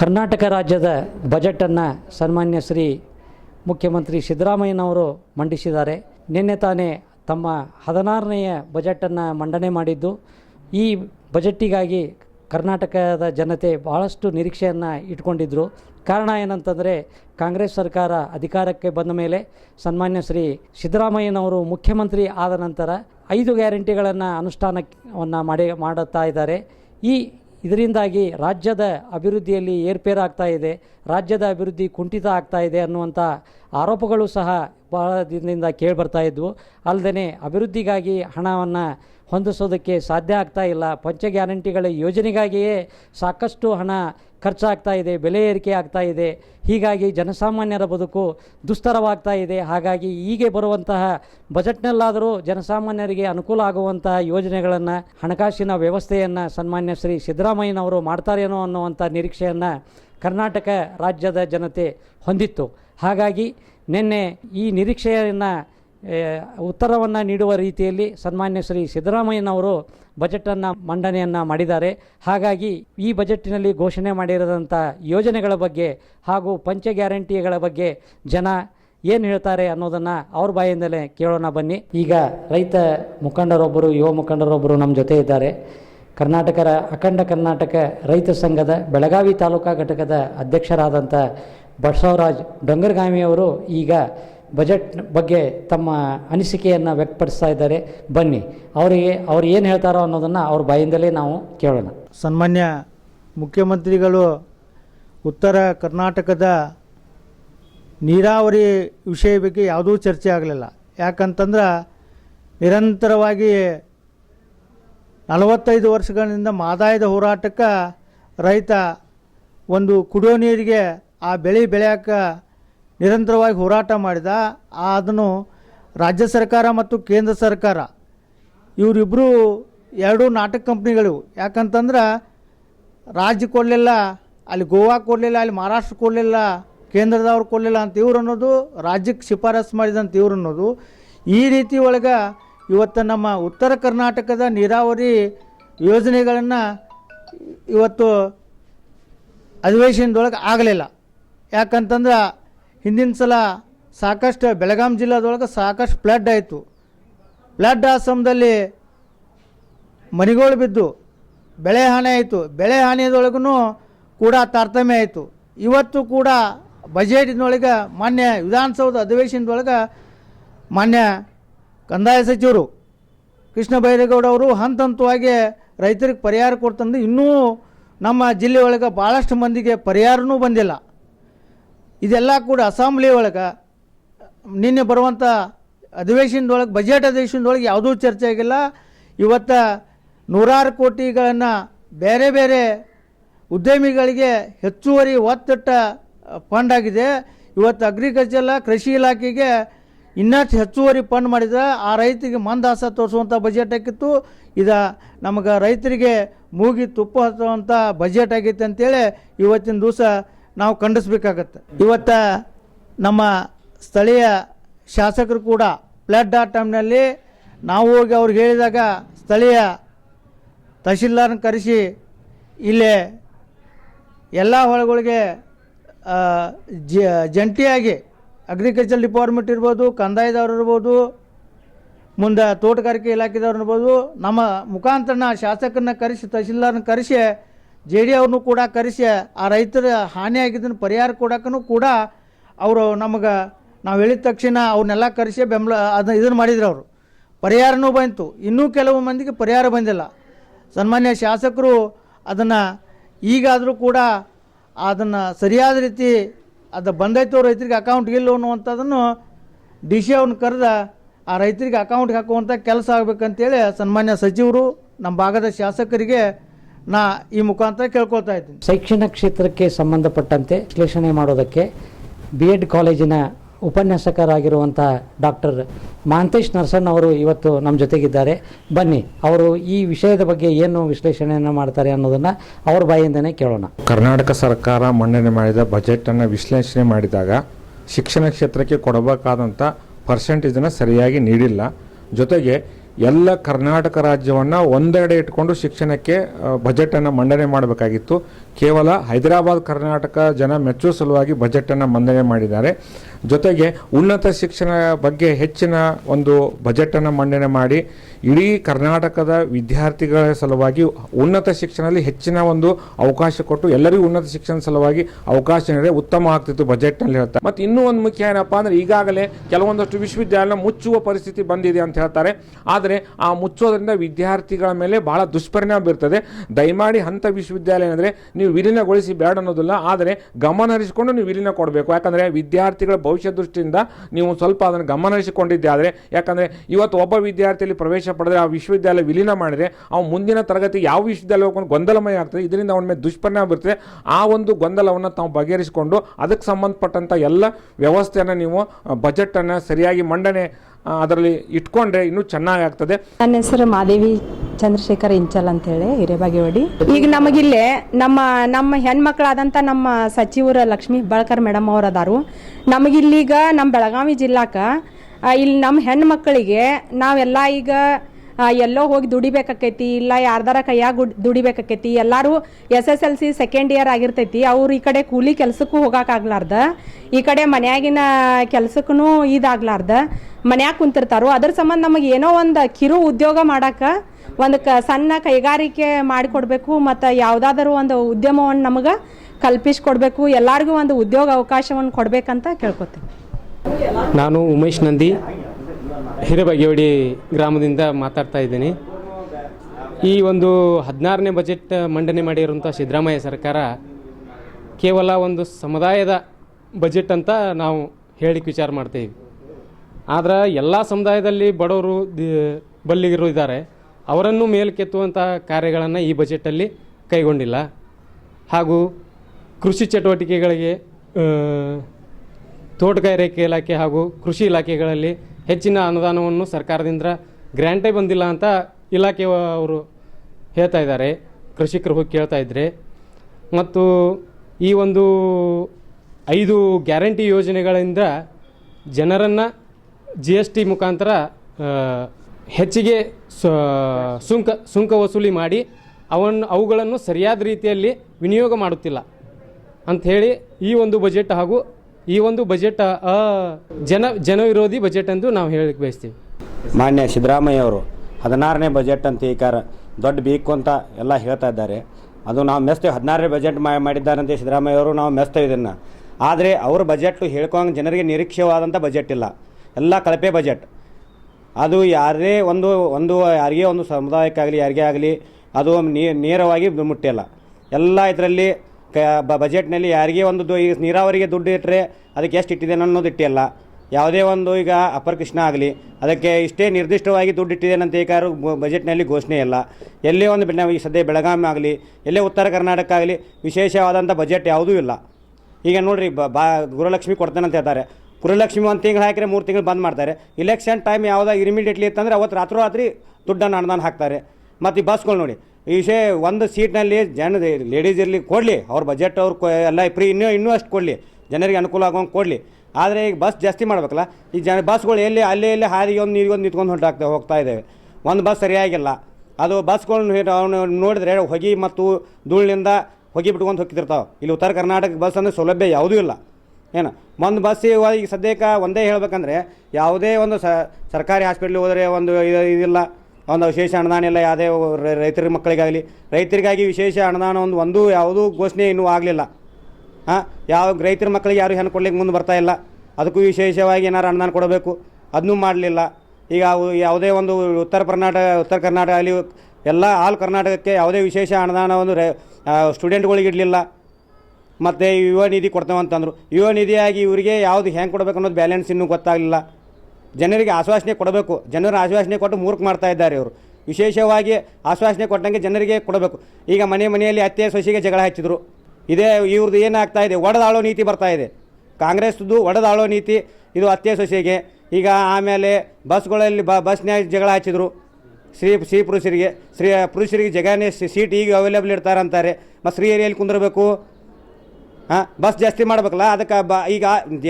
ಕರ್ನಾಟಕ ರಾಜ್ಯದ ಬಜೆಟನ್ನು ಸನ್ಮಾನ್ಯ ಶ್ರೀ ಮುಖ್ಯಮಂತ್ರಿ ಸಿದ್ದರಾಮಯ್ಯನವರು ಮಂಡಿಸಿದ್ದಾರೆ. ನಿನ್ನೆ ತಾನೇ ತಮ್ಮ ಹದಿನಾರನೆಯ ಬಜೆಟನ್ನು ಮಂಡನೆ ಮಾಡಿದ್ದು. ಈ ಬಜೆಟ್ಟಿಗಾಗಿ ಕರ್ನಾಟಕದ ಜನತೆ ಭಾಳಷ್ಟು ನಿರೀಕ್ಷೆಯನ್ನು ಇಟ್ಕೊಂಡಿದ್ದರು ಕಾರಣ ಏನಂತಂದರೆ, ಕಾಂಗ್ರೆಸ್ ಸರ್ಕಾರ ಅಧಿಕಾರಕ್ಕೆ ಬಂದ ಮೇಲೆ ಸನ್ಮಾನ್ಯ ಶ್ರೀ ಸಿದ್ದರಾಮಯ್ಯನವರು ಮುಖ್ಯಮಂತ್ರಿ ಆದ ನಂತರ ಐದು ಗ್ಯಾರಂಟಿಗಳನ್ನು ಅನುಷ್ಠಾನವನ್ನು ಮಾಡಿ ಮಾಡುತ್ತಾ ಇದ್ದಾರೆ. ಈ ಇದರಿಂದಾಗಿ ರಾಜ್ಯದ ಅಭಿವೃದ್ಧಿಯಲ್ಲಿ ಏರ್ಪೇರಾಗ್ತಾ ಇದೆ, ರಾಜ್ಯದ ಅಭಿವೃದ್ಧಿ ಕುಂಠಿತ ಆಗ್ತಾ ಇದೆ ಅನ್ನುವಂಥ ಆರೋಪಗಳು ಸಹ ಬಹಳ ದಿನದಿಂದ ಕೇಳಿಬರ್ತಾ ಇದ್ವು. ಅಲ್ಲದೆ ಅಭಿವೃದ್ಧಿಗಾಗಿ ಹಣವನ್ನು ಹೊಂದಿಸೋದಕ್ಕೆ ಸಾಧ್ಯ ಆಗ್ತಾ ಇಲ್ಲ. ಪಂಚ ಗ್ಯಾರಂಟಿಗಳ ಯೋಜನೆಗಾಗಿಯೇ ಸಾಕಷ್ಟು ಹಣ ಖರ್ಚಾಗ್ತಾ ಇದೆ, ಬೆಲೆ ಏರಿಕೆ ಆಗ್ತಾ ಇದೆ. ಹೀಗಾಗಿ ಜನಸಾಮಾನ್ಯರ ಬದುಕು ದುಸ್ತರವಾಗ್ತಾ ಇದೆ. ಹಾಗಾಗಿ ಹೀಗೆ ಬರುವಂತಹ ಬಜೆಟ್ನಲ್ಲಾದರೂ ಜನಸಾಮಾನ್ಯರಿಗೆ ಅನುಕೂಲ ಆಗುವಂತಹ ಯೋಜನೆಗಳನ್ನು, ಹಣಕಾಸಿನ ವ್ಯವಸ್ಥೆಯನ್ನು ಸನ್ಮಾನ್ಯ ಶ್ರೀ ಸಿದ್ದರಾಮಯ್ಯನವರು ಮಾಡ್ತಾರೇನೋ ಅನ್ನುವಂಥ ನಿರೀಕ್ಷೆಯನ್ನು ಕರ್ನಾಟಕ ರಾಜ್ಯದ ಜನತೆ ಹೊಂದಿತ್ತು. ಹಾಗಾಗಿ ನಿನ್ನೆ ಈ ನಿರೀಕ್ಷೆಯನ್ನು ಉತ್ತರವನ್ನು ನೀಡುವ ರೀತಿಯಲ್ಲಿ ಸನ್ಮಾನ್ಯ ಶ್ರೀ ಸಿದ್ದರಾಮಯ್ಯನವರು ಬಜೆಟನ್ನು ಮಂಡನೆಯನ್ನು ಮಾಡಿದ್ದಾರೆ. ಹಾಗಾಗಿ ಈ ಬಜೆಟ್ನಲ್ಲಿ ಘೋಷಣೆ ಮಾಡಿರೋದಂಥ ಯೋಜನೆಗಳ ಬಗ್ಗೆ ಹಾಗೂ ಪಂಚ ಗ್ಯಾರಂಟಿಗಳ ಬಗ್ಗೆ ಜನ ಏನು ಹೇಳ್ತಾರೆ ಅನ್ನೋದನ್ನು ಅವ್ರ ಬಾಯಿಂದಲೇ ಕೇಳೋಣ ಬನ್ನಿ. ಈಗ ರೈತ ಮುಖಂಡರೊಬ್ಬರು, ಯುವ ಮುಖಂಡರೊಬ್ಬರು ನಮ್ಮ ಜೊತೆ ಇದ್ದಾರೆ. ಕರ್ನಾಟಕರ ಅಖಂಡ ಕರ್ನಾಟಕ ರೈತ ಸಂಘದ ಬೆಳಗಾವಿ ತಾಲೂಕಾ ಘಟಕದ ಅಧ್ಯಕ್ಷರಾದಂಥ ಬಸವರಾಜ್ ಡೊಂಗರ್ಗಾಮಿಯವರು ಈಗ ಬಜೆಟ್ ಬಗ್ಗೆ ತಮ್ಮ ಅನಿಸಿಕೆಯನ್ನು ವ್ಯಕ್ತಪಡಿಸ್ತಾ ಇದ್ದಾರೆ. ಬನ್ನಿ, ಅವರಿಗೆ, ಅವ್ರು ಏನು ಹೇಳ್ತಾರೋ ಅನ್ನೋದನ್ನು ಅವ್ರ ಬಾಯಿಂದಲೇ ನಾವು ಕೇಳೋಣ. ಸನ್ಮಾನ್ಯ ಮುಖ್ಯಮಂತ್ರಿಗಳು, ಉತ್ತರ ಕರ್ನಾಟಕದ ನೀರಾವರಿ ವಿಷಯ ಬಗ್ಗೆ ಯಾವುದೂ ಚರ್ಚೆ ಆಗಲಿಲ್ಲ. ಯಾಕಂತಂದ್ರೆ, ನಿರಂತರವಾಗಿ ನಲವತ್ತೈದು ವರ್ಷಗಳಿಂದ ಮಾದಾಯದ ಹೋರಾಟಕ್ಕೆ ರೈತ ಒಂದು ಕುಡಿಯೋ ನೀರಿಗೆ ಆ ಬೆಳೆ ಬೆಳೆಯೋಕೆ ನಿರಂತರವಾಗಿ ಹೋರಾಟ ಮಾಡಿದ ಅದನ್ನು ರಾಜ್ಯ ಸರ್ಕಾರ ಮತ್ತು ಕೇಂದ್ರ ಸರ್ಕಾರ ಇವರಿಬ್ಬರು ಎರಡೂ ನಾಟಕ ಕಂಪ್ನಿಗಳು. ಯಾಕಂತಂದ್ರೆ, ರಾಜ್ಯ ಕೊಡಲಿಲ್ಲ, ಅಲ್ಲಿ ಗೋವಾ ಕೊಡಲಿಲ್ಲ, ಅಲ್ಲಿ ಮಹಾರಾಷ್ಟ್ರ ಕೊಡಲಿಲ್ಲ, ಕೇಂದ್ರದವ್ರು ಕೊಡಲಿಲ್ಲ ಅಂತ ಇವ್ರು ಅನ್ನೋದು, ರಾಜ್ಯಕ್ಕೆ ಶಿಫಾರಸು ಮಾಡಿದಂತ ಇವ್ರು ಅನ್ನೋದು. ಈ ರೀತಿ ಒಳಗೆ ಇವತ್ತು ನಮ್ಮ ಉತ್ತರ ಕರ್ನಾಟಕದ ನೀರಾವರಿ ಯೋಜನೆಗಳನ್ನು ಇವತ್ತು ಅಧಿವೇಶನದೊಳಗೆ ಆಗಲಿಲ್ಲ. ಯಾಕಂತಂದ್ರೆ ಹಿಂದಿನ ಸಲ ಸಾಕಷ್ಟು ಬೆಳಗಾಂ ಜಿಲ್ಲಾದೊಳಗೆ ಸಾಕಷ್ಟು ಫ್ಲಡ್ ಆಯಿತು. ಫ್ಲಡ್ ಆ ಸಮಯದಲ್ಲಿ ಮನೆಗಳು ಬಿದ್ದು ಬೆಳೆ ಹಾನಿ ಆಯಿತು. ಬೆಳೆ ಹಾನಿಯದೊಳಗೂ ಕೂಡ ತಾರತಮ್ಯ ಆಯಿತು. ಇವತ್ತು ಕೂಡ ಬಜೆಟಿನೊಳಗೆ ಮಾನ್ಯ ವಿಧಾನಸೌಧ ಅಧಿವೇಶನದೊಳಗೆ ಮಾನ್ಯ ಕಂದಾಯ ಸಚಿವರು ಕೃಷ್ಣ ಬೈರೇಗೌಡ ಅವರು ಹಂತ ಹಂತವಾಗಿ ರೈತರಿಗೆ ಪರಿಹಾರ ಕೊಡ್ತಂದು ಇನ್ನೂ ನಮ್ಮ ಜಿಲ್ಲೆ ಒಳಗೆ ಭಾಳಷ್ಟು ಮಂದಿಗೆ ಪರಿಹಾರನೂ ಬಂದಿಲ್ಲ. ಇದೆಲ್ಲ ಕೂಡ ಅಸೆಂಬ್ಲಿ ಒಳಗೆ ನಿನ್ನೆ ಬರುವಂಥ ಅಧಿವೇಶನದೊಳಗೆ, ಬಜೆಟ್ ಅಧಿವೇಶನದೊಳಗೆ ಯಾವುದೂ ಚರ್ಚೆ ಆಗಿಲ್ಲ. ಇವತ್ತು ನೂರಾರು ಕೋಟಿಗಳನ್ನು ಬೇರೆ ಬೇರೆ ಉದ್ಯಮಿಗಳಿಗೆ ಹೆಚ್ಚುವರಿ ಒತ್ತಟ್ಟ ಫಂಡ್ ಆಗಿದೆ. ಇವತ್ತು ಅಗ್ರಿಕಲ್ಚರ್ ಕೃಷಿ ಇಲಾಖೆಗೆ ಇನ್ನಷ್ಟು ಹೆಚ್ಚುವರಿ ಫಂಡ್ ಮಾಡಿದ್ರೆ ಆ ರೈತರಿಗೆ ಮಂದಾಸ ತೋರಿಸುವಂಥ ಬಜೆಟ್ ಆಗಿತ್ತು. ಇದು ನಮಗೆ ರೈತರಿಗೆ ಮೂಗಿ ತುಪ್ಪ ಹಚ್ಚುವಂಥ ಬಜೆಟ್ ಆಗೈತೆ ಅಂತೇಳಿ ಇವತ್ತಿನ ದಿವಸ ನಾವು ಖಂಡಿಸ್ಬೇಕಾಗತ್ತೆ. ಇವತ್ತು ನಮ್ಮ ಸ್ಥಳೀಯ ಶಾಸಕರು ಕೂಡ ಫ್ಲಡ್ ಆ ಟೈಮ್ನಲ್ಲಿ ನಾವು ಹೋಗಿ ಅವ್ರಿಗೆ ಹೇಳಿದಾಗ ಸ್ಥಳೀಯ ತಹಶೀಲ್ದಾರ್ನ ಕರೆಸಿ ಇಲ್ಲೇ ಎಲ್ಲ ಹೊಳಗಳಿಗೆ ಜಂಟಿಯಾಗಿ ಅಗ್ರಿಕಲ್ಚರ್ ಡಿಪಾರ್ಟ್ಮೆಂಟ್ ಇರ್ಬೋದು, ಕಂದಾಯದವ್ರು ಇರ್ಬೋದು, ಮುಂದೆ ತೋಟಗಾರಿಕೆ ಇಲಾಖೆದವ್ರು ಇರ್ಬೋದು, ನಮ್ಮ ಮುಖಾಂತರನ ಶಾಸಕರನ್ನ ಕರೆಸಿ, ತಹಶೀಲ್ದಾರ್ನ ಕರೆಸಿ ಜೆ ಡಿ ಅವ್ರನ್ನೂ ಕೂಡ ಕರೆಸಿ, ಆ ರೈತರ ಹಾನಿ ಆಗಿದ್ದನ್ನು ಪರಿಹಾರ ಕೊಡೋಕ್ಕೂ ಕೂಡ ಅವರು ನಮಗೆ, ನಾವು ಹೇಳಿದ ತಕ್ಷಣ ಅವ್ರನ್ನೆಲ್ಲ ಕರೆಸಿ ಬೆಂಬಲ, ಅದನ್ನ ಇದನ್ನು ಮಾಡಿದ್ರು ಅವರು. ಪರಿಹಾರನೂ ಬಂತು. ಇನ್ನೂ ಕೆಲವು ಮಂದಿಗೆ ಪರಿಹಾರ ಬಂದಿಲ್ಲ. ಸನ್ಮಾನ್ಯ ಶಾಸಕರು ಅದನ್ನು ಈಗಾದರೂ ಕೂಡ ಅದನ್ನು ಸರಿಯಾದ ರೀತಿ ಅದು ಬಂದೈತು ರೈತರಿಗೆ ಅಕೌಂಟ್ಗೆ ಇಲ್ಲ ಅನ್ನುವಂಥದ್ದನ್ನು ಡಿ ಸಿ ಅವ್ರನ್ನ ಕರೆದ, ಆ ರೈತರಿಗೆ ಅಕೌಂಟ್ಗೆ ಹಾಕುವಂಥ ಕೆಲಸ ಆಗಬೇಕಂತೇಳಿ ಸನ್ಮಾನ್ಯ ಸಚಿವರು ನಮ್ಮ ಭಾಗದ ಶಾಸಕರಿಗೆ ನಾ ಈ ಮುಖಾಂತರ ಕೇಳ್ಕೊಳ್ತಾ ಇದ್ದೀನಿ. ಶೈಕ್ಷಣಿಕ ಕ್ಷೇತ್ರಕ್ಕೆ ಸಂಬಂಧಪಟ್ಟಂತೆ ವಿಶ್ಲೇಷಣೆ ಮಾಡೋದಕ್ಕೆ ಬಿ ಎಡ್ ಕಾಲೇಜಿನ ಉಪನ್ಯಾಸಕರಾಗಿರುವಂಥ ಡಾಕ್ಟರ್ ಮಾಂತೇಶ್ ನರಸಣ್ಣ ಅವರು ಇವತ್ತು ನಮ್ಮ ಜೊತೆಗಿದ್ದಾರೆ. ಬನ್ನಿ ಅವರು ಈ ವಿಷಯದ ಬಗ್ಗೆ ಏನು ವಿಶ್ಲೇಷಣೆಯನ್ನು ಮಾಡ್ತಾರೆ ಅನ್ನೋದನ್ನು ಅವ್ರ ಬಾಯಿಂದನೇ ಕೇಳೋಣ. ಕರ್ನಾಟಕ ಸರ್ಕಾರ ಮಂಡನೆ ಮಾಡಿದ ಬಜೆಟನ್ನು ವಿಶ್ಲೇಷಣೆ ಮಾಡಿದಾಗ ಶಿಕ್ಷಣ ಕ್ಷೇತ್ರಕ್ಕೆ ಕೊಡಬೇಕಾದಂಥ ಪರ್ಸೆಂಟೇಜನ್ನು ಸರಿಯಾಗಿ ನೀಡಿಲ್ಲ. ಜೊತೆಗೆ ಎಲ್ಲ ಕರ್ನಾಟಕ ರಾಜ್ಯವನ್ನು ಒಂದೆಡೆ ಇಟ್ಕೊಂಡು ಶಿಕ್ಷಣಕ್ಕೆ ಬಜೆಟನ್ನು ಮಂಡನೆ ಮಾಡಬೇಕಾಗಿತ್ತು. ಕೇವಲ ಹೈದರಾಬಾದ್ ಕರ್ನಾಟಕ ಜನ ಮೆಚ್ಚುವ ಸಲುವಾಗಿ ಬಜೆಟನ್ನು ಮಂಡನೆ ಮಾಡಿದ್ದಾರೆ. ಜೊತೆಗೆ ಉನ್ನತ ಶಿಕ್ಷಣ ಬಗ್ಗೆ ಹೆಚ್ಚಿನ ಒಂದು ಬಜೆಟನ್ನು ಮಂಡನೆ ಮಾಡಿ ಇಡೀ ಕರ್ನಾಟಕದ ವಿದ್ಯಾರ್ಥಿಗಳ ಸಲುವಾಗಿ ಉನ್ನತ ಶಿಕ್ಷಣದಲ್ಲಿ ಹೆಚ್ಚಿನ ಒಂದು ಅವಕಾಶ ಕೊಟ್ಟು ಎಲ್ಲರಿಗೂ ಉನ್ನತ ಶಿಕ್ಷಣ ಸಲುವಾಗಿ ಅವಕಾಶ ನೀಡಿದ್ರೆ ಉತ್ತಮ ಆಗ್ತಿತ್ತು ಬಜೆಟ್ನಲ್ಲಿ ಹೇಳ್ತಾರೆ. ಮತ್ತು ಇನ್ನೂ ಒಂದು ಮುಖ್ಯ ಏನಪ್ಪ ಅಂದರೆ ಈಗಾಗಲೇ ಕೆಲವೊಂದಷ್ಟು ವಿಶ್ವವಿದ್ಯಾಲಯ ಮುಚ್ಚುವ ಪರಿಸ್ಥಿತಿ ಬಂದಿದೆ ಅಂತ ಹೇಳ್ತಾರೆ. ಆದರೆ ಆ ಮುಚ್ಚೋದ್ರಿಂದ ವಿದ್ಯಾರ್ಥಿಗಳ ಮೇಲೆ ಬಹಳ ದುಷ್ಪರಿಣಾಮ ಬೀರ್ತದೆ. ದಯಮಾಡಿ ಅಂಥ ವಿಶ್ವವಿದ್ಯಾಲಯ ಅಂದರೆ ನೀವು ವಿಲೀನಗೊಳಿಸಿ ಬೇಡ ಅನ್ನೋದಿಲ್ಲ. ಆದರೆ ಗಮನ ಹರಿಸಿಕೊಂಡು ನೀವು ವಿಲೀನ ಕೊಡಬೇಕು. ಯಾಕಂದರೆ ವಿದ್ಯಾರ್ಥಿಗಳ ಭವಿಷ್ಯ ದೃಷ್ಟಿಯಿಂದ ನೀವು ಸ್ವಲ್ಪ ಅದನ್ನು ಗಮನ ಹರಿಸಿಕೊಂಡಿದ್ದೆ ಆದರೆ ಯಾಕಂದರೆ ಇವತ್ತು ಒಬ್ಬ ವಿದ್ಯಾರ್ಥಿಯಲ್ಲಿ ಪ್ರವೇಶ ಪಡೆದ್ರೆ ಆ ವಿಶ್ವವಿದ್ಯಾಲಯ ವಿಲೀನ ಮಾಡಿದರೆ ಅವ್ನು ಮುಂದಿನ ತರಗತಿ ಯಾವ ವಿಶ್ವವಿದ್ಯಾಲಯ ಹೋಗ್ಕೊಂಡು ಗೊಂದಲಮಯ ಆಗ್ತದೆ. ಇದರಿಂದ ಅವನ ಮೇಲೆ ದುಷ್ಪರಿಣಾಮ ಬರ್ತದೆ. ಆ ಒಂದು ಗೊಂದಲವನ್ನು ತಾವು ಬಗೆಹರಿಸಿಕೊಂಡು, ಅದಕ್ಕೆ ಸಂಬಂಧಪಟ್ಟಂಥ ಎಲ್ಲ ವ್ಯವಸ್ಥೆಯನ್ನು ನೀವು ಬಜೆಟನ್ನು ಸರಿಯಾಗಿ ಮಂಡನೆ ಅದರಲ್ಲಿ ಇಟ್ಕೊಂಡ್ರೆ ಇನ್ನೂ ಚೆನ್ನಾಗಿ ಆಗ್ತದೆ. ನನ್ನ ಹೆಸರು ಮಾದೇವಿ ಚಂದ್ರಶೇಖರ್ ಇಂಚಲ್ ಅಂತೇಳಿ, ಹಿರೇಬಾಗೇವಾಡಿ. ಈಗ ನಮಗಿಲ್ಲೇ ನಮ್ಮ ನಮ್ಮ ಹೆಣ್ಮಕ್ಳಾದಂಥ ನಮ್ಮ ಸಚಿವರು ಲಕ್ಷ್ಮೀ ಬಳಕರ್ ಮೇಡಮ್ ಅವ್ರು ಅದಾರು. ನಮಗಿಲ್ಲೀಗ ನಮ್ಮ ಬೆಳಗಾವಿ ಜಿಲ್ಲಾಕ ಇಲ್ಲಿ ನಮ್ಮ ಹೆಣ್ಮಕ್ಳಿಗೆ ನಾವೆಲ್ಲ ಈಗ ಎಲ್ಲೋ ಹೋಗಿ ದುಡಿಬೇಕಾಕೈತಿ, ಇಲ್ಲ ಯಾರ್ದಾರ ಕೈಯಾಗ ದುಡಿಬೇಕಾಕೈತಿ, ಎಲ್ಲರೂ S S L C second year ಆಗಿರ್ತೈತಿ, ಅವ್ರು ಈ ಕಡೆ ಕೂಲಿ ಕೆಲಸಕ್ಕೂ ಹೋಗೋಕ್ಕಾಗ್ಲಾರ್ದ ಈ ಕಡೆ ಮನ್ಯಾಗಿನ ಕೆಲಸಕ್ಕೂ ಇದಾಗ್ಲಾರ್ದ, ಮನ್ಯಾಗ ಕುಂತಿರ್ತಾರೋ, ಅದ್ರ ಸಂಬಂಧ ನಮಗೆ ಏನೋ ಒಂದು ಕಿರು ಉದ್ಯೋಗ ಮಾಡಕ್ಕೆ ಒಂದು ಕ, ಸಣ್ಣ ಕೈಗಾರಿಕೆ ಮಾಡಿಕೊಡ್ಬೇಕು, ಮತ್ತು ಯಾವುದಾದ್ರೂ ಒಂದು ಉದ್ಯಮವನ್ನು ನಮಗೆ ಕಲ್ಪಿಸ್ಕೊಡ್ಬೇಕು, ಎಲ್ಲರಿಗೂ ಒಂದು ಉದ್ಯೋಗ ಅವಕಾಶವನ್ನು ಕೊಡಬೇಕಂತ ಕೇಳ್ಕೊತೀನಿ. ನಾನು ಉಮೇಶ್ ನಂದಿ, ಹಿರೇಬಾಗೇವಾಡಿ ಗ್ರಾಮದಿಂದ ಮಾತಾಡ್ತಾ ಇದ್ದೀನಿ. ಈ ಒಂದು ಹದಿನಾರನೇ ಬಜೆಟ್ ಮಂಡನೆ ಮಾಡಿರುವಂಥ ಸಿದ್ದರಾಮಯ್ಯ ಸರ್ಕಾರ ಕೇವಲ ಒಂದು ಸಮುದಾಯದ ಬಜೆಟ್ ಅಂತ ನಾವು ಹೇಳಿಕ್ಕೆ ವಿಚಾರ ಮಾಡ್ತೀವಿ ಆದರೆ ಎಲ್ಲ ಸಮುದಾಯದಲ್ಲಿ ಬಡವರು ಬಲ್ಲಿಗರು ಇದ್ದಾರೆ. ಅವರನ್ನು ಮೇಲ್ಕೆತ್ತುವಂಥ ಕಾರ್ಯಗಳನ್ನು ಈ ಬಜೆಟಲ್ಲಿ ಕೈಗೊಂಡಿಲ್ಲ. ಹಾಗೂ ಕೃಷಿ ಚಟುವಟಿಕೆಗಳಿಗೆ ತೋಟಗಾರಿಕೆ ಇಲಾಖೆ ಹಾಗೂ ಕೃಷಿ ಇಲಾಖೆಗಳಲ್ಲಿ ಹೆಚ್ಚಿನ ಅನುದಾನವನ್ನು ಸರ್ಕಾರದಿಂದ ಗ್ರ್ಯಾಂಟೇ ಬಂದಿಲ್ಲ ಅಂತ ಇಲಾಖೆ ಅವರು ಹೇಳ್ತಾ ಇದ್ದಾರೆ. ಕೃಷಿಕರು ಹೋಗಿ ಕೇಳ್ತಾ ಇದ್ದರೆ ಮತ್ತು ಈ ಒಂದು ಐದು ಗ್ಯಾರಂಟಿ ಯೋಜನೆಗಳಿಂದ ಜನರನ್ನು ಜಿ ಎಸ್ ಟಿ ಮುಖಾಂತರ ಹೆಚ್ಚಿಗೆ ಸುಂಕ ಸುಂಕ ವಸೂಲಿ ಮಾಡಿ ಅವನ್ನು ಅವುಗಳನ್ನು ಸರಿಯಾದ ರೀತಿಯಲ್ಲಿ ವಿನಿಯೋಗ ಮಾಡುತ್ತಿಲ್ಲ. ಅಂಥೇಳಿ ಈ ಒಂದು ಬಜೆಟ್ ಹಾಗೂ ಈ ಒಂದು ಬಜೆಟ್ ಜನ ಜನ, ಜನವಿರೋಧಿ ಬಜೆಟ್ ಎಂದು ನಾವು ಹೇಳಕ್ಕೆ ಬಯಸ್ತೀವಿ. ಮಾನ್ಯ ಸಿದ್ದರಾಮಯ್ಯ ಅವರು, ಹದಿನಾರನೇ ಬಜೆಟ್ ಅಂತ ಈ ಕಾರ ದೊಡ್ಡ ಬೀಕು ಅಂತ ಎಲ್ಲ ಹೇಳ್ತಾ ಇದ್ದಾರೆ. ಅದು ನಾವು ಮೆಸ್ತೇವೆ ಹದಿನಾರನೇ ಬಜೆಟ್ ಮಾಡಿದ್ದಾರಂತೆ ಸಿದ್ದರಾಮಯ್ಯ ಅವರು, ನಾವು ಮೆಸ್ತೇವೆ ಇದನ್ನು. ಆದರೆ ಅವ್ರ ಬಜೆಟ್ ಹೇಳ್ಕೊಂಗೆ ಜನರಿಗೆ ನಿರೀಕ್ಷೆವಾದಂಥ ಬಜೆಟ್ ಇಲ್ಲ. ಎಲ್ಲ ಕಳಪೆ ಬಜೆಟ್. ಅದು ಯಾರೇ ಒಂದು ಒಂದು, ಯಾರಿಗೇ ಒಂದು ಸಮುದಾಯಕ್ಕಾಗಲಿ, ಯಾರಿಗೇ ಆಗಲಿ, ಅದು ನೇರವಾಗಿ ಮುಟ್ಟಿಲ್ಲ. ಎಲ್ಲ ಇದರಲ್ಲಿ ಕ ಬಜೆಟ್ನಲ್ಲಿ ಯಾರಿಗೆ ಒಂದು ಈಗ ನೀರಾವರಿಗೆ ದುಡ್ಡು ಇಟ್ಟರೆ ಅದಕ್ಕೆ ಎಷ್ಟು ಇಟ್ಟಿದೆ ಅನ್ನೋದು ಇಟ್ಟಿಲ್ಲ ಯಾವುದೇ ಒಂದು ಈಗ ಅಪರ ಕೃಷ್ಣ ಆಗಲಿ, ಅದಕ್ಕೆ ಇಷ್ಟೇ ನಿರ್ದಿಷ್ಟವಾಗಿ ದುಡ್ಡು ಇಟ್ಟಿದ್ದೇನಂತ ಈಗ ಬ- ಬಜೆಟ್ನಲ್ಲಿ ಘೋಷಣೆ ಇಲ್ಲ. ಎಲ್ಲೇ ಒಂದು ಬೆ- ಈ ಸದ್ಯ ಬೆಳಗಾವಿ ಆಗಲಿ, ಎಲ್ಲೇ ಉತ್ತರ ಕರ್ನಾಟಕ ಆಗಲಿ, ವಿಶೇಷವಾದಂಥ ಬಜೆಟ್ ಯಾವುದೂ ಇಲ್ಲ. ಈಗ ನೋಡಿರಿ, ಬ- ಬಾ, ಗುರುಲಕ್ಷ್ಮಿ ಕೊಡ್ತಾನೆ ಅಂತ ಹೇಳ್ತಾರೆ. ಗುರುಲಕ್ಷ್ಮಿ ಒಂದು ತಿಂಗಳು ಹಾಕಿದ್ರೆ ಮೂರು ತಿಂಗಳು ಬಂದ್ ಮಾಡ್ತಾರೆ. ಇಲೆಕ್ಷನ್ ಟೈಮ್ ಯಾವ್ದು ಇಮಿಡಿಯೇಟ್ಲಿ ಇತ್ತಂದರೆ ಅವತ್ತು ರಾತ್ರೋರಾತ್ರಿ ದುಡ್ಡನ್ನು ಅನುದಾನ ಹಾಕ್ತಾರೆ. ಮತ್ತು ಈ ಬಸ್ಗಳು ನೋಡಿ ಈ ವಿಷಯ ಒಂದು ಸೀಟ್ನಲ್ಲಿ ಜನ ಲೇಡೀಸ್ ಇರಲಿ ಕೊಡಲಿ, ಅವ್ರ ಬಜೆಟ್ ಅವ್ರು ಎಲ್ಲ ಫ್ರೀ ಇನ್ನೂ ಇನ್ನೂ ಅಷ್ಟು ಕೊಡಲಿ. ಜನರಿಗೆ ಅನುಕೂಲ ಆಗೋಂಗೆ ಕೊಡಲಿ. ಆದರೆ ಈಗ ಬಸ್ ಜಾಸ್ತಿ ಮಾಡ್ಬೇಕಲ್ಲ, ಈ ಜನ ಬಸ್ಗಳು ಎಲ್ಲಿ, ಅಲ್ಲೇ ಇಲ್ಲಿ ಹಾದಿಗೆ ಒಂದು ನೀರಿಗೊಂದು ನಿಂತ್ಕೊಂಡು ಹೊಂಟಾಗ್ತವೆ ಹೋಗ್ತಾ ಇದ್ದೇವೆ ಒಂದು ಬಸ್ ಸರಿಯಾಗಿಲ್ಲ. ಅದು ಬಸ್ಗಳನ್ನ ಅವನು ನೋಡಿದ್ರೆ ಹೊಗೆ ಮತ್ತು ಧೂಳಿನಿಂದ ಹೊಗೆ ಬಿಟ್ಕೊಂಡು ಹೋಗ್ತಿರ್ತಾವೆ ಇಲ್ಲಿ ಉತ್ತರ ಕರ್ನಾಟಕ ಬಸ್ ಅಂದರೆ ಸೌಲಭ್ಯ ಯಾವುದೂ ಇಲ್ಲ. ಏನು? ಒಂದು ಬಸ್ ಈಗ ಸದ್ಯಕ್ಕೆ ಒಂದೇ ಹೇಳ್ಬೇಕಂದ್ರೆ ಯಾವುದೇ ಒಂದು ಸರ್ಕಾರಿ ಹಾಸ್ಪಿಟ್ಲಿಗೆ ಹೋದರೆ ಒಂದು ಇದು ಇದಿಲ್ಲ ಒಂದು ವಿಶೇಷ ಅನುದಾನ ಇಲ್ಲ, ಯಾವುದೇ ರೈತರ ಮಕ್ಕಳಿಗಾಗಲಿ. ರೈತರಿಗಾಗಿ ವಿಶೇಷ ಅನುದಾನ ಒಂದು ಒಂದು ಯಾವುದೂ ಘೋಷಣೆ ಇನ್ನೂ ಆಗಲಿಲ್ಲ. ಹಾಂ ಯಾವ ರೈತರ ಮಕ್ಕಳಿಗೆ ಯಾರು ಹೆಣ್ಣು ಕೊಡ್ಲಿಕ್ಕೆ ಮುಂದೆ ಬರ್ತಾ ಇಲ್ಲ. ಅದಕ್ಕೂ ವಿಶೇಷವಾಗಿ ಏನಾರು ಅನುದಾನ ಕೊಡಬೇಕು. ಅದನ್ನೂ ಮಾಡಲಿಲ್ಲ. ಈಗ ಅವು ಯಾವುದೇ ಒಂದು ಉತ್ತರ ಕರ್ನಾಟಕ ಉತ್ತರ ಕರ್ನಾಟಕ ಅಲ್ಲಿ ಎಲ್ಲ ಆಲ್ ಕರ್ನಾಟಕಕ್ಕೆ ಯಾವುದೇ ವಿಶೇಷ ಅನುದಾನವನ್ನು ರೇ ಸ್ಟೂಡೆಂಟ್ಗಳಿಗೆ ಇಡಲಿಲ್ಲ. ಮತ್ತು ಯುವ ನಿಧಿ ಕೊಡ್ತೇವೆ ಅಂತಂದರು. ಯುವ ನಿಧಿಯಾಗಿ ಇವರಿಗೆ ಯಾವುದು ಹೆಂಗೆ ಕೊಡಬೇಕು ಅನ್ನೋದು ಬ್ಯಾಲೆನ್ಸ್ ಇನ್ನೂ ಗೊತ್ತಾಗಲಿಲ್ಲ. ಜನರಿಗೆ ಆಶ್ವಾಸನೆ ಕೊಡಬೇಕು. ಜನರ ಆಶ್ವಾಸನೆ ಕೊಟ್ಟು ಮೂರ್ಖ ಮಾಡ್ತಾ ಇದ್ದಾರೆ ಇವರು. ವಿಶೇಷವಾಗಿ ಆಶ್ವಾಸನೆ ಕೊಟ್ಟಂಗೆ ಜನರಿಗೆ ಕೊಡಬೇಕು. ಈಗ ಮನೆ ಮನೆಯಲ್ಲಿ ಅತ್ತೆ ಸೊಸೆಗೆ ಜಗಳ ಹಚ್ಚಿದ್ರು. ಇದೇ ಇವ್ರದ್ದು ಏನಾಗ್ತಾ ಇದೆ? ಒಡೆದಾಳೋ ನೀತಿ ಬರ್ತಾ ಇದೆ. ಕಾಂಗ್ರೆಸ್ದು ಒಡೆದಾಳೋ ನೀತಿ, ಇದು ಅತ್ತೆ ಸೊಸೆಗೆ. ಈಗ ಆಮೇಲೆ ಬಸ್ಗಳಲ್ಲಿ ಬ, ಬಸ್ನ್ಯಾಗ ಜಗಳ ಹಚ್ಚಿದ್ರು. ಸ್ತ್ರೀ ಸ್ತ್ರೀ ಪುರುಷರಿಗೆ. ಸ್ತ್ರೀ ಪುರುಷರಿಗೆ ಜಗನೇ ಸೀಟ್ ಈಗ ಅವೈಲೇಬಲ್ ಇರ್ತಾರೆ ಅಂತಾರೆ ಮತ್ತು ಸ್ತ್ರೀ ಏರಿಯಲ್ಲಿ ಕುಂದಿರಬೇಕು. ಹಾಂ ಬಸ್ ಜಾಸ್ತಿ ಮಾಡ್ಬೇಕಲ್ಲ, ಅದಕ್ಕೆ ಬ, ಈಗ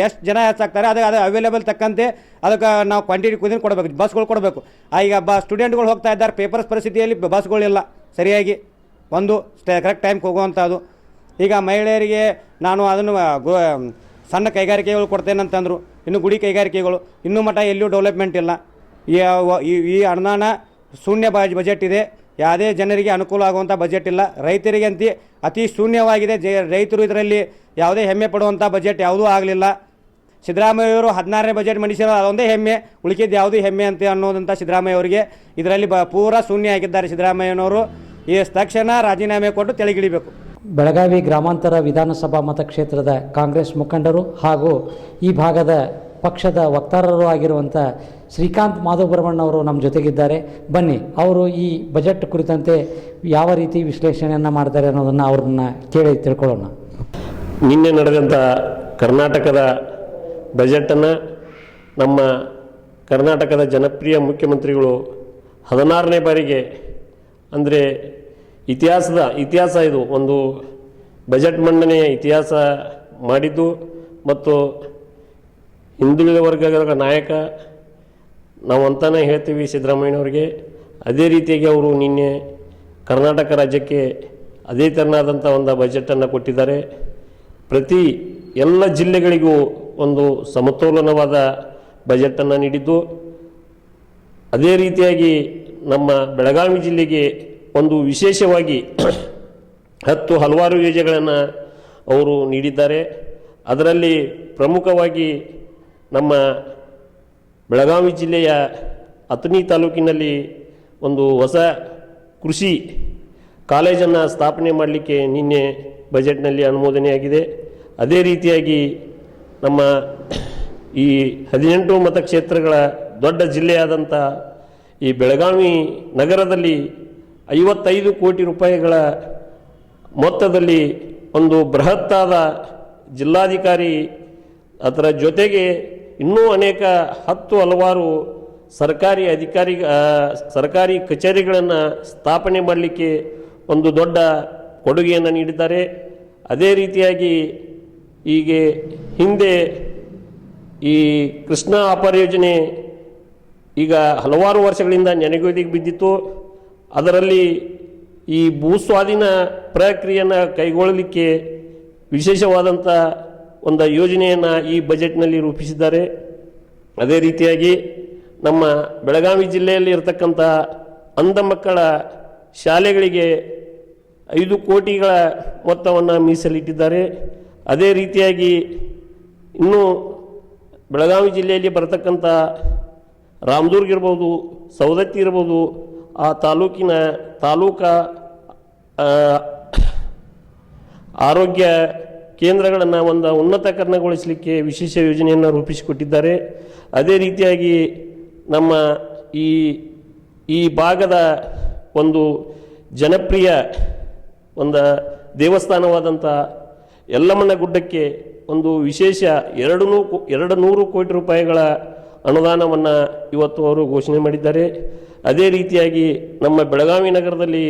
ಎಷ್ಟು ಜನ ಹೆಚ್ಚಾಗ್ತಾರೆ ಅದಕ್ಕೆ ಅದು ಅವೈಲೇಬಲ್ ತಕ್ಕಂತೆ ಅದಕ್ಕೆ ನಾವು ಕ್ವಾಂಟಿಟಿ ಕುದಿನ ಕೊಡಬೇಕು ಬಸ್ಗಳು ಕೊಡಬೇಕು. ಈಗ ಬ ಸ್ಟೂಡೆಂಟ್ಗಳು ಹೋಗ್ತಾ ಇದ್ದಾರೆ ಪೇಪರ್ಸ್ ಪರಿಸ್ಥಿತಿಯಲ್ಲಿ ಬಸ್ಗಳಿಲ್ಲ ಸರಿಯಾಗಿ. ಒಂದು ಕರೆಕ್ಟ್ ಟೈಮ್ಗೆ ಹೋಗುವಂಥದ್ದು ಈಗ ಮಹಿಳೆಯರಿಗೆ ನಾನು ಅದನ್ನು ಸಣ್ಣ ಕೈಗಾರಿಕೆಗಳು ಕೊಡ್ತೇನಂತಂದರು ಇನ್ನು ಗುಡಿ ಕೈಗಾರಿಕೆಗಳು, ಇನ್ನೂ ಮಟ್ಟ ಎಲ್ಲೂ ಡೆವಲಪ್ಮೆಂಟ್ ಇಲ್ಲ. ಈ ಅನುದಾನ ಶೂನ್ಯ ಬಜ್ ಬಜೆಟ್ ಇದೆ. ಯಾವುದೇ ಜನರಿಗೆ ಅನುಕೂಲ ಆಗುವಂಥ ಬಜೆಟ್ ಇಲ್ಲ. ರೈತರಿಗೆ ಅಂತಿ ಅತಿ ಶೂನ್ಯವಾಗಿದೆ. ಜ, ರೈತರು ಇದರಲ್ಲಿ ಯಾವುದೇ ಹೆಮ್ಮೆ ಪಡುವಂಥ ಬಜೆಟ್ ಯಾವುದೂ ಆಗಲಿಲ್ಲ. ಸಿದ್ದರಾಮಯ್ಯವರು ಹದಿನಾರನೇ ಬಜೆಟ್ ಮಂಡಿಸಿರೋ ಅದೊಂದೇ ಹೆಮ್ಮೆ. ಉಳಿಕಿದ್ದು ಯಾವುದೇ ಹೆಮ್ಮೆ ಅಂತ ಅನ್ನೋದಂಥ ಸಿದ್ದರಾಮಯ್ಯ ಅವರಿಗೆ. ಇದರಲ್ಲಿ ಬ, ಪೂರ ಶೂನ್ಯ ಆಗಿದ್ದಾರೆ ಸಿದ್ದರಾಮಯ್ಯನವರು. ಈ ತಕ್ಷಣ ರಾಜೀನಾಮೆ ಕೊಟ್ಟು ತೆಳಗಿಳಿಬೇಕು. ಬೆಳಗಾವಿ ಗ್ರಾಮಾಂತರ ವಿಧಾನಸಭಾ ಮತಕ್ಷೇತ್ರದ ಕಾಂಗ್ರೆಸ್ ಮುಖಂಡರು ಹಾಗೂ ಈ ಭಾಗದ ಪಕ್ಷದ ವಕ್ತಾರರು ಆಗಿರುವಂಥ ಶ್ರೀಕಾಂತ್ ಮಾಧವ್ ಅವರು ನಮ್ಮ ಜೊತೆಗಿದ್ದಾರೆ. ಬನ್ನಿ, ಅವರು ಈ ಬಜೆಟ್ ಕುರಿತಂತೆ ಯಾವ ರೀತಿ ವಿಶ್ಲೇಷಣೆಯನ್ನು ಮಾಡ್ತಾರೆ ಅನ್ನೋದನ್ನು ಅವ್ರನ್ನ ಕೇಳಿ ತಿಳ್ಕೊಳ್ಳೋಣ. ನಿನ್ನೆ ನಡೆದಂಥ ಕರ್ನಾಟಕದ ಬಜೆಟನ್ನು ನಮ್ಮ ಕರ್ನಾಟಕದ ಜನಪ್ರಿಯ ಮುಖ್ಯಮಂತ್ರಿಗಳು ಹದಿನಾರನೇ ಬಾರಿಗೆ, ಅಂದರೆ ಇತಿಹಾಸದ, ಇತಿಹಾಸ ಇದು, ಒಂದು ಬಜೆಟ್ ಮಂಡನೆಯ ಇತಿಹಾಸ ಮಾಡಿದ್ದು ಮತ್ತು ಹಿಂದುಳಿದ ವರ್ಗಗಳ ನಾಯಕ, ನಾವು ಅಂತಾನೆ ಹೇಳ್ತೀವಿ ಸಿದ್ದರಾಮಯ್ಯನವ್ರಿಗೆ. ಅದೇ ರೀತಿಯಾಗಿ ಅವರು ನಿನ್ನೆ ಕರ್ನಾಟಕ ರಾಜ್ಯಕ್ಕೆ ಅದೇ ತೆರನಾದಂಥ ಒಂದು ಬಜೆಟನ್ನು ಕೊಟ್ಟಿದ್ದಾರೆ. ಪ್ರತಿ ಎಲ್ಲ ಜಿಲ್ಲೆಗಳಿಗೂ ಒಂದು ಸಮತೋಲನವಾದ ಬಜೆಟನ್ನು ನೀಡಿದ್ದು. ಅದೇ ರೀತಿಯಾಗಿ ನಮ್ಮ ಬೆಳಗಾವಿ ಜಿಲ್ಲೆಗೆ ಒಂದು ವಿಶೇಷವಾಗಿ ಹತ್ತು ಹಲವಾರು ಯೋಜನೆಗಳನ್ನು ಅವರು ನೀಡಿದ್ದಾರೆ. ಅದರಲ್ಲಿ ಪ್ರಮುಖವಾಗಿ ನಮ್ಮ ಬೆಳಗಾವಿ ಜಿಲ್ಲೆಯ ಅಥಣಿ ತಾಲೂಕಿನಲ್ಲಿ ಒಂದು ಹೊಸ ಕೃಷಿ ಕಾಲೇಜನ್ನು ಸ್ಥಾಪನೆ ಮಾಡಲಿಕ್ಕೆ ನಿನ್ನೆ ಬಜೆಟ್ನಲ್ಲಿ ಅನುಮೋದನೆಯಾಗಿದೆ. ಅದೇ ರೀತಿಯಾಗಿ ನಮ್ಮ ಈ ಹದಿನೆಂಟು ಮತಕ್ಷೇತ್ರಗಳ ದೊಡ್ಡ ಜಿಲ್ಲೆಯಾದಂಥ ಈ ಬೆಳಗಾವಿ ನಗರದಲ್ಲಿ ಐವತ್ತೈದು ಕೋಟಿ ರೂಪಾಯಿಗಳ ಮೊತ್ತದಲ್ಲಿ ಒಂದು ಬೃಹತ್ತಾದ ಜಿಲ್ಲಾಧಿಕಾರಿ ಅದರ ಜೊತೆಗೆ ಇನ್ನೂ ಅನೇಕ ಹತ್ತು ಹಲವಾರು ಸರ್ಕಾರಿ ಅಧಿಕಾರಿ ಸರ್ಕಾರಿ ಕಚೇರಿಗಳನ್ನು ಸ್ಥಾಪನೆ ಮಾಡಲಿಕ್ಕೆ ಒಂದು ದೊಡ್ಡ ಕೊಡುಗೆಯನ್ನು ನೀಡಿದ್ದಾರೆ. ಅದೇ ರೀತಿಯಾಗಿ ಹೀಗೆ ಹಿಂದೆ ಈ ಕೃಷ್ಣ ಅಪರ ಯೋಜನೆ ಈಗ ಹಲವಾರು ವರ್ಷಗಳಿಂದ ನೆನೆಗುದಿಗೆ ಬಿದ್ದಿತ್ತು. ಅದರಲ್ಲಿ ಈ ಭೂಸ್ವಾಧೀನ ಪ್ರಕ್ರಿಯೆಯನ್ನು ಕೈಗೊಳ್ಳಲಿಕ್ಕೆ ವಿಶೇಷವಾದಂಥ ಒಂದು ಯೋಜನೆಯನ್ನು ಈ ಬಜೆಟ್ನಲ್ಲಿ ರೂಪಿಸಿದ್ದಾರೆ. ಅದೇ ರೀತಿಯಾಗಿ ನಮ್ಮ ಬೆಳಗಾವಿ ಜಿಲ್ಲೆಯಲ್ಲಿ ಇರತಕ್ಕಂಥ ಅಂಧ ಮಕ್ಕಳ ಶಾಲೆಗಳಿಗೆ ಐದು ಕೋಟಿಗಳ ಮೊತ್ತವನ್ನು ಮೀಸಲಿಟ್ಟಿದ್ದಾರೆ. ಅದೇ ರೀತಿಯಾಗಿ ಇನ್ನೂ ಬೆಳಗಾವಿ ಜಿಲ್ಲೆಯಲ್ಲಿ ಬರತಕ್ಕಂಥ ರಾಮದುರ್ಗ ಇರ್ಬೋದು, ಸವದತ್ತಿ ಇರ್ಬೋದು, ಆ ತಾಲೂಕಿನ ತಾಲೂಕ ಆರೋಗ್ಯ ಕೇಂದ್ರಗಳನ್ನು ಒಂದು ಉನ್ನತಕರಣಗೊಳಿಸಲಿಕ್ಕೆ ವಿಶೇಷ ಯೋಜನೆಯನ್ನು ರೂಪಿಸಿಕೊಟ್ಟಿದ್ದಾರೆ. ಅದೇ ರೀತಿಯಾಗಿ ನಮ್ಮ ಈ ಈ ಭಾಗದ ಒಂದು ಜನಪ್ರಿಯ ಒಂದು ದೇವಸ್ಥಾನವಾದಂಥ ಯಲ್ಲಮ್ಮನ ಗುಡ್ಡಕ್ಕೆ ಒಂದು ವಿಶೇಷ ಎರಡು ನೂ, ಎರಡು ನೂರು ಕೋಟಿ ರೂಪಾಯಿಗಳ ಅನುದಾನವನ್ನು ಇವತ್ತು ಅವರು ಘೋಷಣೆ ಮಾಡಿದ್ದಾರೆ. ಅದೇ ರೀತಿಯಾಗಿ ನಮ್ಮ ಬೆಳಗಾವಿ ನಗರದಲ್ಲಿ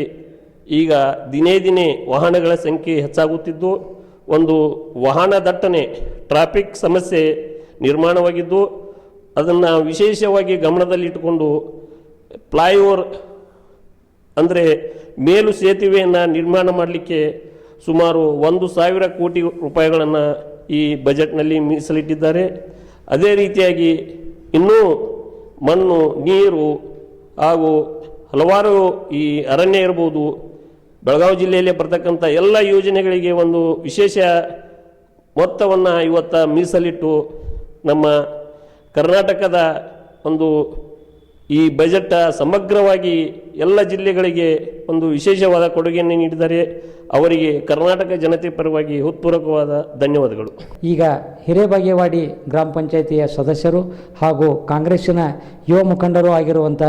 ಈಗ ದಿನೇ ದಿನೇ ವಾಹನಗಳ ಸಂಖ್ಯೆ ಹೆಚ್ಚಾಗುತ್ತಿದ್ದು. ಒಂದು ವಾಹನ ದಟ್ಟಣೆ ಟ್ರಾಫಿಕ್ ಸಮಸ್ಯೆ ನಿರ್ಮಾಣವಾಗಿದ್ದು, ಅದನ್ನು ವಿಶೇಷವಾಗಿ ಗಮನದಲ್ಲಿಟ್ಟುಕೊಂಡು ಫ್ಲೈಓವರ್ ಅಂದರೆ ಮೇಲು ಸೇತುವೆಯನ್ನು ನಿರ್ಮಾಣ ಮಾಡಲಿಕ್ಕೆ ಸುಮಾರು ಒಂದು ಸಾವಿರ ಕೋಟಿ ರೂಪಾಯಿಗಳನ್ನು ಈ ಬಜೆಟ್ನಲ್ಲಿ ಮೀಸಲಿಟ್ಟಿದ್ದಾರೆ. ಅದೇ ರೀತಿಯಾಗಿ ಇನ್ನೂ ಮಣ್ಣು, ನೀರು ಹಾಗೂ ಹಲವಾರು ಈ ಅರಣ್ಯ ಇರ್ಬೋದು ಬೆಳಗಾವಿ ಜಿಲ್ಲೆಯಲ್ಲಿ ಬರ್ತಕ್ಕಂಥ ಎಲ್ಲ ಯೋಜನೆಗಳಿಗೆ ಒಂದು ವಿಶೇಷ ಮೊತ್ತವನ್ನು ಇವತ್ತ ಮೀಸಲಿಟ್ಟು ನಮ್ಮ ಕರ್ನಾಟಕದ ಒಂದು ಈ ಬಜೆಟ್ ಸಮಗ್ರವಾಗಿ ಎಲ್ಲ ಜಿಲ್ಲೆಗಳಿಗೆ ಒಂದು ವಿಶೇಷವಾದ ಕೊಡುಗೆಯನ್ನು ನೀಡಿದರೆ ಅವರಿಗೆ ಕರ್ನಾಟಕ ಜನತೆ ಪರವಾಗಿ ಹೃತ್ಪೂರ್ವಕವಾದ ಧನ್ಯವಾದಗಳು. ಈಗ ಹಿರೇಬಾಗೇವಾಡಿ ಗ್ರಾಮ ಪಂಚಾಯಿತಿಯ ಸದಸ್ಯರು ಹಾಗೂ ಕಾಂಗ್ರೆಸ್ಸಿನ ಯುವ ಮುಖಂಡರು ಆಗಿರುವಂಥ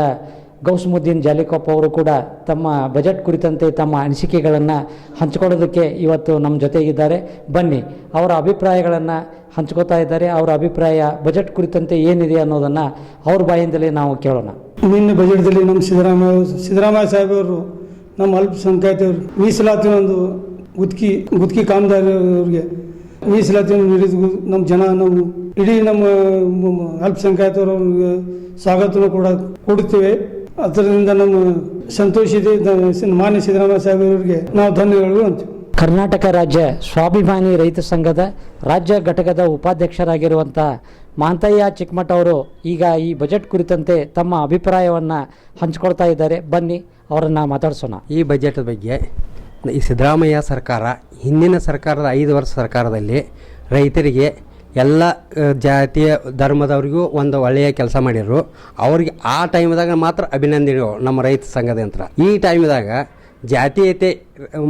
ಗೌಸ್ಮುದ್ದೀನ್ ಜಾಲಿಕೊಪ್ಪ ಅವರು ಕೂಡ ತಮ್ಮ ಬಜೆಟ್ ಕುರಿತಂತೆ ತಮ್ಮ ಅನಿಸಿಕೆಗಳನ್ನು ಹಂಚ್ಕೊಳ್ಳೋದಕ್ಕೆ ಇವತ್ತು ನಮ್ಮ ಜೊತೆಗಿದ್ದಾರೆ. ಬನ್ನಿ, ಅವರ ಅಭಿಪ್ರಾಯಗಳನ್ನು ಹಂಚ್ಕೋತಾ ಇದ್ದಾರೆ. ಅವರ ಅಭಿಪ್ರಾಯ ಬಜೆಟ್ ಕುರಿತಂತೆ ಏನಿದೆ ಅನ್ನೋದನ್ನು ಅವ್ರ ಬಾಯಿಂದಲೇ ನಾವು ಕೇಳೋಣ. ನಿನ್ನೆ ಬಜೆಟ್ದಲ್ಲಿ ನಮ್ಮ ಸಿದ್ದರಾಮಯ್ಯ ಸಿದ್ದರಾಮಯ್ಯ ಸಾಹೇಬರು ನಮ್ಮ ಅಲ್ಪಸಂಖ್ಯಾತರು ಮೀಸಲಾತಿ ಒಂದು ಗುತ್ಕಿ ಗುತ್ಕಿ ಕಾಮದಾರಿಯವರಿಗೆ ಮೀಸಲಾತಿಯನ್ನು ನೀಡಿದ ನಮ್ಮ ಜನ ನಾವು ಇಡೀ ನಮ್ಮ ಅಲ್ಪಸಂಖ್ಯಾತರವ್ರಿಗೆ ಸ್ವಾಗತವನ್ನು ಕೂಡ ಕೊಡುತ್ತೇವೆ. ಅದರಿಂದ ನಮ್ಮ ಸಂತೋಷಿದೆ ಇದೆ ಮಾನ್ಯ ಸಿದ್ದರಾಮಯ್ಯ ಸಾಹೇಬರಿಗೆ ನಾವು ಧನ್ಯವಾದಗಳು ಅಂತೀವಿ ಕರ್ನಾಟಕ ರಾಜ್ಯ ಸ್ವಾಭಿಮಾನಿ ರೈತ ಸಂಘದ ರಾಜ್ಯ ಘಟಕದ ಉಪಾಧ್ಯಕ್ಷರಾಗಿರುವಂಥ ಮಾಂತಯ್ಯ ಚಿಕ್ಕಮಠ ಅವರು ಈಗ ಈ ಬಜೆಟ್ ಕುರಿತಂತೆ ತಮ್ಮ ಅಭಿಪ್ರಾಯವನ್ನು ಹಂಚ್ಕೊಳ್ತಾ ಇದ್ದಾರೆ. ಬನ್ನಿ ಅವರನ್ನು ಮಾತಾಡ್ಸೋಣ. ಈ ಬಜೆಟ್ ಬಗ್ಗೆ ಈ ಸಿದ್ದರಾಮಯ್ಯ ಸರ್ಕಾರ ಹಿಂದಿನ ಸರ್ಕಾರದ ಐದು ವರ್ಷ ಸರ್ಕಾರದಲ್ಲಿ ರೈತರಿಗೆ ಎಲ್ಲ ಜಾತಿಯ ಧರ್ಮದವ್ರಿಗೂ ಒಂದು ಒಳ್ಳೆಯ ಕೆಲಸ ಮಾಡಿರು ಅವ್ರಿಗೆ ಆ ಟೈಮ್ದಾಗ ಮಾತ್ರ ಅಭಿನಂದನೆಗಳು ನಮ್ಮ ರೈತ ಸಂಘದಂತ್ರ ಈ ಟೈಮ್ದಾಗ ಜಾತೀಯತೆ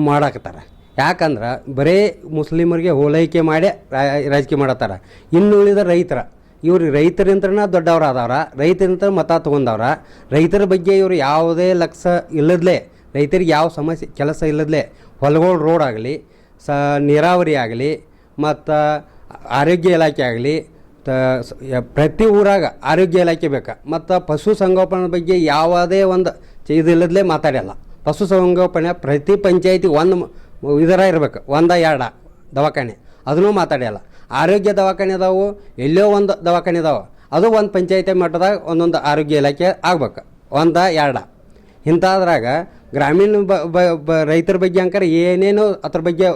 ಮಾಡಾಕತ್ತಾರ. ಯಾಕಂದ್ರೆ ಬರೇ ಮುಸ್ಲಿಮರಿಗೆ ಹೋಲೈಕೆ ಮಾಡಿ ರಾಜಕೀಯ ಮಾಡತ್ತಾರ. ಇನ್ನು ಉಳಿದ ರೈತರ, ಇವ್ರು ರೈತರಿಂತ್ರನ ದೊಡ್ಡವ್ರು ಆದವ್ರ ರೈತರಿಂತ್ರ ಮತ ತೊಗೊಂಡವ್ರ, ರೈತರ ಬಗ್ಗೆ ಇವರು ಯಾವುದೇ ಲಕ್ಷ ಇಲ್ಲದಲೆ, ರೈತರಿಗೆ ಯಾವ ಸಮಸ್ಯೆ, ಕೆಲಸ ಇಲ್ಲದಲೆ, ಹೊಲಗಳು ರೋಡ್ ಆಗಲಿ, ಸ, ನೀರಾವರಿ ಆಗಲಿ, ಮತ್ತು ಆರೋಗ್ಯ ಇಲಾಖೆ ಆಗಲಿ, ತ ಪ್ರತಿ ಊರಾಗ ಆರೋಗ್ಯ ಇಲಾಖೆ ಬೇಕು. ಮತ್ತು ಪಶು ಸಂಗೋಪನೆ ಬಗ್ಗೆ ಯಾವುದೇ ಒಂದು ಇದಿಲ್ಲದ್ಲೇ ಮಾತಾಡಲ್ಲ ಪಶು ಸಂಗೋಪನೆ ಪ್ರತಿ ಪಂಚಾಯತಿ ಒಂದು ಇದರ ಇರಬೇಕು, ಒಂದ ಎರಡ ದವಾಖಾನೆ. ಅದನ್ನೂ ಮಾತಾಡಲ್ಲ ಆರೋಗ್ಯ ದವಾಖಾನೆ ಅದಾವು ಎಲ್ಲೋ ಒಂದು ದವಾಖಾನೆ ಇದಾವೆ ಅದು ಒಂದು ಪಂಚಾಯತಿ ಮಟ್ಟದಾಗ ಒಂದೊಂದು ಆರೋಗ್ಯ ಇಲಾಖೆ ಆಗ್ಬೇಕು, ಒಂದ ಎರಡ. ಇಂಥದ್ರಾಗ ಗ್ರಾಮೀಣ ಬ ರೈತರ ಬಗ್ಗೆ ಅಂಕರ ಏನೇನು ಅದ್ರ ಬಗ್ಗೆ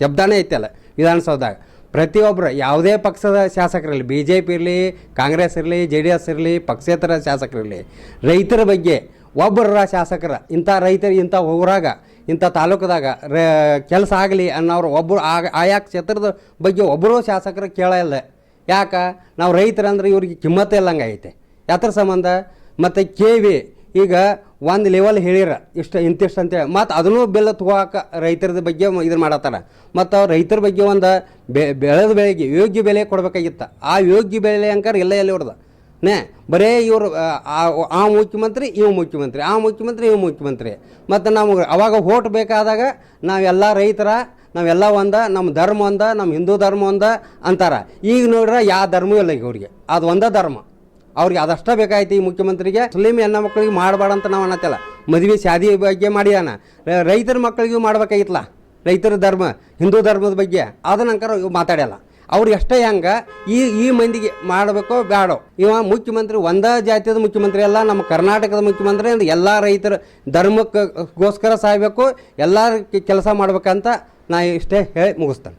ಶಬ್ದನೇ ಐತಲ್ಲ. ವಿಧಾನಸೌಧದಾಗ. ಪ್ರತಿಯೊಬ್ಬರು ಯಾವುದೇ ಪಕ್ಷದ ಶಾಸಕರಿರಲಿ ಬಿ ಜೆ ಪಿ ಇರಲಿ, ಕಾಂಗ್ರೆಸ್ ಇರಲಿ ಜೆ ಡಿ ಎಸ್ ಇರಲಿ, ಪಕ್ಷೇತರ ಶಾಸಕರಿರಲಿ, ರೈತರ ಬಗ್ಗೆ ಒಬ್ಬರ ಶಾಸಕರ, ಇಂಥ ರೈತರು, ಇಂಥ ಊರಾಗ, ಇಂಥ ತಾಲೂಕದಾಗ ರ, ಕೆಲಸ ಆಗಲಿ ಅನ್ನೋರು ಒಬ್ಬರು ಆಗ, ಆಯಾ ಕ್ಷೇತ್ರದ ಬಗ್ಗೆ ಒಬ್ಬರು ಶಾಸಕರು ಕೇಳಲ್ಲ ಯಾಕೆ? ನಾವು ರೈತರಂದ್ರೆ ಇವ್ರಿಗೆ ಕಿಮ್ಮತ್ತೇ ಇಲ್ಲಂಗೆ ಐತೆ ಯಾತ್ರ ಸಂಬಂಧ? ಮತ್ತು ಕೆ ವಿ ಈಗ ಒಂದು ಲೆವೆಲ್ ಹೇಳಿರ, ಇಷ್ಟು ಇಂತಿಷ್ಟು ಅಂತೇಳಿ ಮತ್ತು ಅದನ್ನೂ ಬೆಲ್ಲ ತಗೋಕ ರೈತರದ ಬಗ್ಗೆ ಇದನ್ನು ಮಾಡತ್ತಾರ. ಮತ್ತು ರೈತರ ಬಗ್ಗೆ ಒಂದು ಬೆಳೆದ ಬೆಳೆಗೆ ಯೋಗ್ಯ ಬೆಲೆ ಕೊಡಬೇಕಾಗಿತ್ತು. ಆ ಯೋಗ್ಯ ಬೆಲೆ ಅಂಕರ್ ಎಲ್ಲ ಎಲ್ಲಿ ಹೊಡೆದ? ನೇ, ಬರೇ ಇವರು, ಆ ಮುಖ್ಯಮಂತ್ರಿ ಇವ್ ಮುಖ್ಯಮಂತ್ರಿ, ಆ ಮುಖ್ಯಮಂತ್ರಿ ಇವ್ ಮುಖ್ಯಮಂತ್ರಿ. ಮತ್ತು ನಮಗೆ ಅವಾಗ ಓಟ್ ಬೇಕಾದಾಗ ನಾವೆಲ್ಲ ರೈತರ ನಾವೆಲ್ಲ ಒಂದ ನಮ್ಮ ಧರ್ಮ ಒಂದ ನಮ್ಮ ಹಿಂದೂ ಧರ್ಮ ಒಂದ ಅಂತಾರ. ಈಗ ನೋಡ್ರೆ ಯಾವ ಧರ್ಮ ಇಲ್ಲ ಈಗ ಅವ್ರಿಗೆ. ಅದು ಒಂದ ಧರ್ಮ. ಅವ್ರಿಗೆ ಅದಷ್ಟ ಬೇಕಾಯ್ತು ಈ ಮುಖ್ಯಮಂತ್ರಿಗೆ. ಮುಸ್ಲಿಂ ಹೆಣ್ಣು ಮಕ್ಕಳಿಗೆ ಮಾಡಬೇಡ ಅಂತ ನಾವು ಅನ್ನತ್ತಲ್ಲ. ಮದುವೆ ಶಾದಿ ಬಗ್ಗೆ ಮಾಡ್ಯಾನ. ರೈತರ ಮಕ್ಕಳಿಗೂ ಮಾಡ್ಬೇಕಾಗಿತ್ತಲ್ಲ. ರೈತರ ಧರ್ಮ, ಹಿಂದೂ ಧರ್ಮದ ಬಗ್ಗೆ. ಅದನ್ನಂಕರ ನಂತರ ಮಾತಾಡಲ್ಲ ಅವ್ರು ಎಷ್ಟೇ ಹೆಂಗೆ ಈ ಈ ಮಂದಿಗೆ ಮಾಡಬೇಕೋ ಬೇಡೋ ಇವ ಮುಖ್ಯಮಂತ್ರಿ ಒಂದೇ ಜಾತಿಯದ ಮುಖ್ಯಮಂತ್ರಿ ಅಲ್ಲ, ನಮ್ಮ ಕರ್ನಾಟಕದ ಮುಖ್ಯಮಂತ್ರಿ ಅಂದ್ರೆ ಎಲ್ಲ ರೈತರ ಧರ್ಮಕ್ಕೋಸ್ಕರ ಸಾಯಬೇಕು ಎಲ್ಲ ಕೆಲಸ ಮಾಡ್ಬೇಕಂತ ನಾ ಇಷ್ಟೇ ಹೇಳಿ ಮುಗಿಸ್ತೇನೆ.